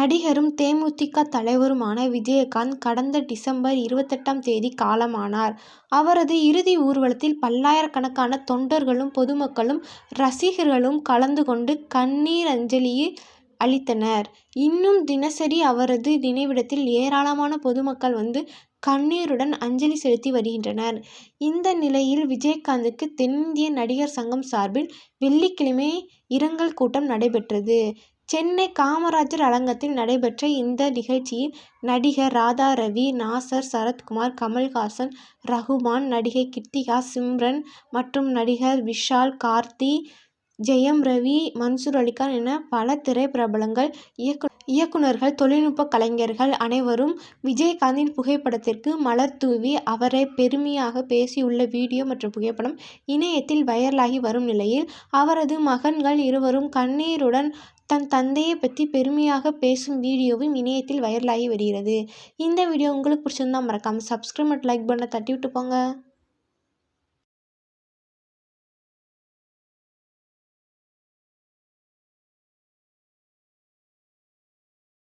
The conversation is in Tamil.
நடிகரும் தேமுதிக தலைவருமான விஜயகாந்த் கடந்த டிசம்பர் இருபத்தெட்டாம் தேதி காலமானார். அவரது இறுதி ஊர்வலத்தில் பல்லாயிரக்கணக்கான தொண்டர்களும், பொதுமக்களும், ரசிகர்களும் கலந்து கொண்டு கண்ணீர் அஞ்சலியை அளித்தனர். இன்னும் தினசரி அவரது நினைவிடத்தில் ஏராளமான பொதுமக்கள் வந்து கண்ணீருடன் அஞ்சலி செலுத்தி வருகின்றனர். இந்த நிலையில் விஜயகாந்துக்கு தென்னிந்திய நடிகர் சங்கம் சார்பில் வெள்ளிக்கிழமை இரங்கல் கூட்டம் நடைபெற்றது. சென்னை காமராஜர் அரங்கத்தில் நடைபெற்ற இந்த நிகழ்ச்சியில் நடிகர் ராதா ரவி நாசர், சரத்குமார், கமல்ஹாசன், ரகுமான், நடிகை கிருத்திகா, சிம்ரன் மற்றும் நடிகர் விஷால், கார்த்தி, ஜெயம் ரவி, மன்சூர் அலிகான் என பல திரைப்பிரபலங்கள், இயக்கு இயக்குனர்கள், தொழில்நுட்ப கலைஞர்கள் அனைவரும் விஜயகாந்தின் புகைப்படத்திற்கு மலர் தூவி அவரை பெருமையாக பேசியுள்ள வீடியோ மற்றும் புகைப்படம் இணையத்தில் வைரலாகி வரும் நிலையில், அவரது மகன்கள் இருவரும் கண்ணீருடன் தன் தந்தையை பற்றி பெருமையாக பேசும் வீடியோவும் இணையத்தில் வைரலாகி வருகிறது. இந்த வீடியோ உங்களுக்கு பிடிச்சிருந்தா மறக்காமல் சப்ஸ்கிரைப் மற்றும் லைக் பண்ண தட்டி விட்டு போங்க.